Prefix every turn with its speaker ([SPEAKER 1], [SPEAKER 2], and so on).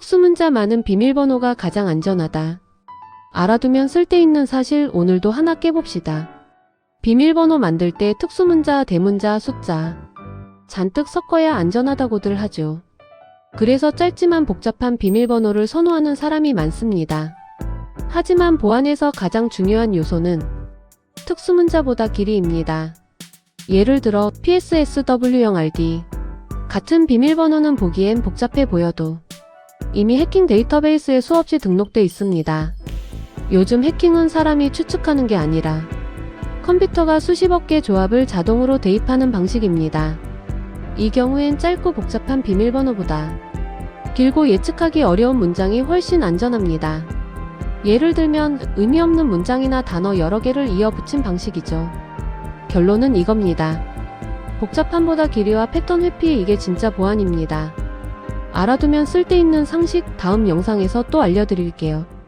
[SPEAKER 1] 특수문자 많은 비밀번호가 가장 안전하다. 알아두면 쓸데있는 사실 오늘도 하나 깨봅시다. 비밀번호 만들 때 특수문자, 대문자, 숫자 잔뜩 섞어야 안전하다고들 하죠. 그래서 짧지만 복잡한 비밀번호를 선호하는 사람이 많습니다. 하지만 보안에서 가장 중요한 요소는 특수문자보다 길이입니다. 예를 들어 PSSW0RD 같은 비밀번호는 보기엔 복잡해 보여도 이미 해킹 데이터베이스에 수없이 등록돼 있습니다. 요즘 해킹은 사람이 추측하는 게 아니라 컴퓨터가 수십억 개 조합을 자동으로 대입하는 방식입니다. 이 경우엔 짧고 복잡한 비밀번호보다 길고 예측하기 어려운 문장이 훨씬 안전합니다. 예를 들면 의미 없는 문장이나 단어 여러 개를 이어 붙인 방식이죠. 결론은 이겁니다. 복잡함보다 길이와 패턴 회피 이게 진짜 보안입니다. 알아두면 쓸데있는 상식 다음 영상에서 또 알려드릴게요.